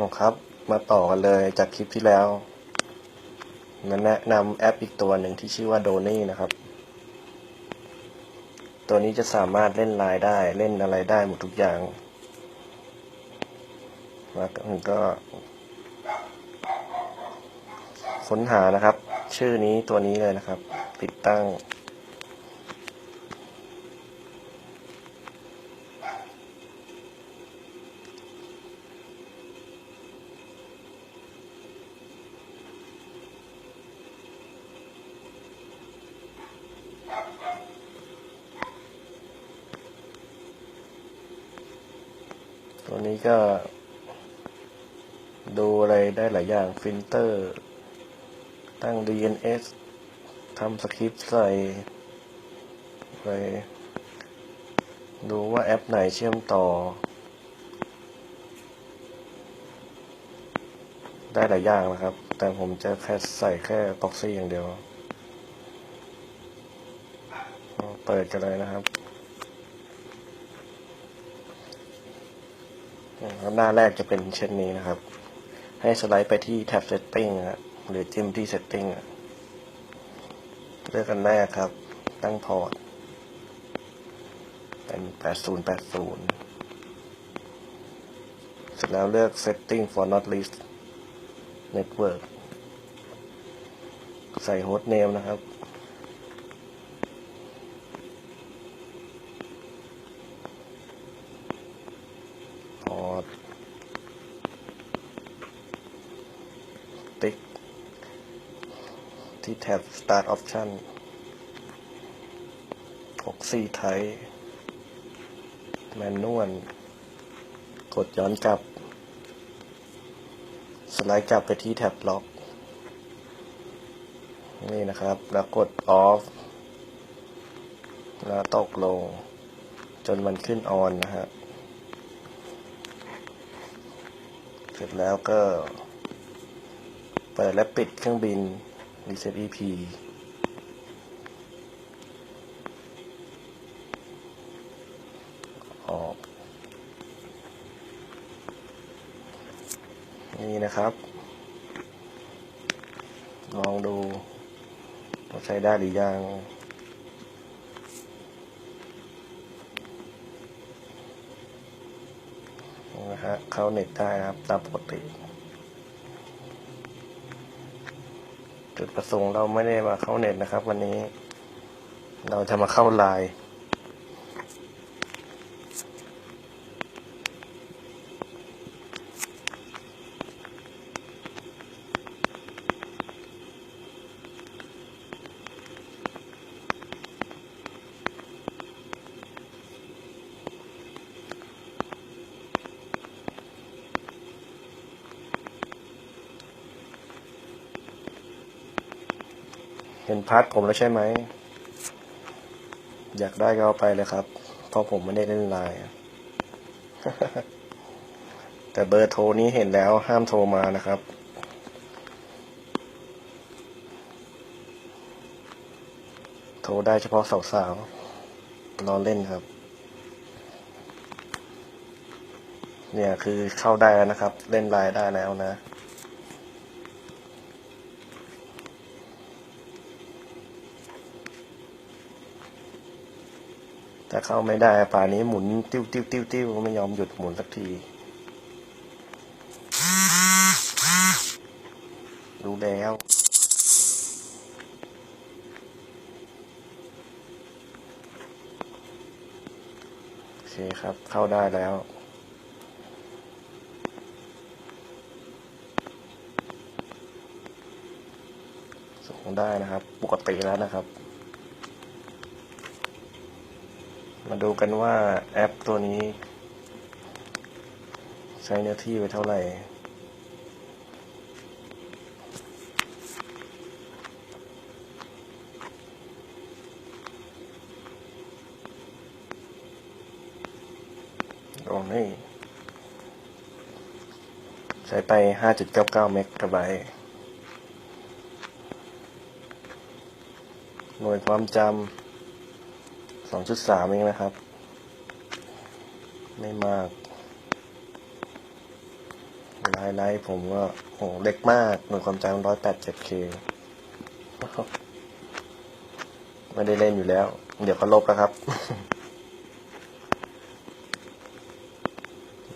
อ๋อครับ มาต่อกันเลยจากคลิปที่แล้วมาแนะนำแอปอีกตัวหนึ่งที่ชื่อว่าโดนี่นะครับ ตัวนี้จะสามารถเล่นไลน์ได้เล่นอะไรได้หมดทุกอย่างแล้วก็ค้นหานะครับ ชื่อนี้ตัวนี้เลยนะครับ ติดตั้ง ตัวนี้ก็ ดูอะไรได้หลายอย่างฟิลเตอร์ ตั้ง DNS ทำสคริปต์ใส่ ไป ดูว่าแอปไหนเชื่อมต่อ ได้หลายอย่างนะครับ แต่ผมจะแค่ใส่แค่ proxy อย่างเดียว เปิดกันเลยนะครับ ครับหน้าแรกจะเป็นเช่นนี้นะครับ ให้สไลด์ไปที่แท็บ Setting นะหรือจิ้มที่ Setting เลือกกันแรกครับ ตั้งพอร์ต เป็น 8080 เสร็จแล้วเลือก Setting for not list network ใส่ host name นะครับ อร์ตติ๊ก ที่แท็บ Start Option 6 4ไทยแมนนวลกดย้อนกลับ สไลด์กลับไปที่แท็บล็อก นี่นะครับ แล้วกด Off แล้วตกลง จนมันขึ้น On นะฮะ เสร็จแล้วก็ เปิดและปิดเครื่องบิน Reset EP ออก นี่นะครับ ลองดูว่าใช้ได้หรือยัง นะฮะ เข้าเน็ตได้นะครับ ตามปกติ จุดประสงค์เราไม่ได้มาเข้าเน็ตนะครับ วันนี้ เราจะมาเข้าไลน์ เห็นพาร์ทผมแล้วใช่ไหม อยากได้ก็เอาไปเลยครับ เพราะผมไม่ได้เล่นไลน์แต่เบอร์โทรนี้เห็นแล้วห้ามโทรมานะครับ โทรได้เฉพาะสาวๆรอเล่นครับ เนี่ยคือเข้าได้แล้วนะครับ เล่นไลน์ได้แล้วนะาเข้าไม่ได้ป่านี้หมุนติ้วติ้วติ้วติ้วไม่ยอมหยุดหมุนสักที รู้แล้วโอเคครับ เข้าได้แล้วส่งได้นะครับ ปกติแล้วนะครับ มาดูกันว่าแอปตัวนี้ ใช้เนื้อที่ไปเท่าไหร่ โอ้นี่ใช้ไป 5.99 เมกะไบต์หน่วยความจำ สองจุดสามเองนะครับ ไม่มากไลน์ไลน์ผมก็โหเล็กมากหน่วยความจำร้อยแปดเจ็ดเคไม่ได้เล่นอยู่แล้ว เดี๋ยวก็ลบแล้วครับ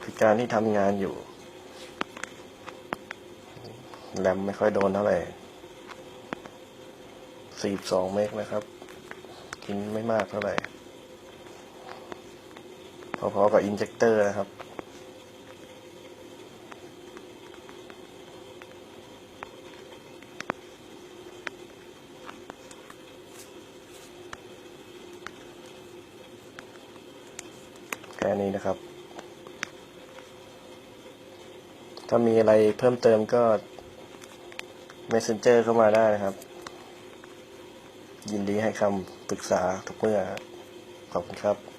คือการที่ทำงานอยู่ แรมไม่ค่อยโดนเท่าไหร่สี่สองเมกนะครับ กินไม่มากเท่าไหร่ พอๆกับอินเจคเตอร์นะครับ แค่นี้นะครับ ถ้ามีอะไรเพิ่มเติมก็ Messenger เข้ามาได้นะครับ ยินดีให้คำปรึกษาทุกเมื่อขอบคุณครับ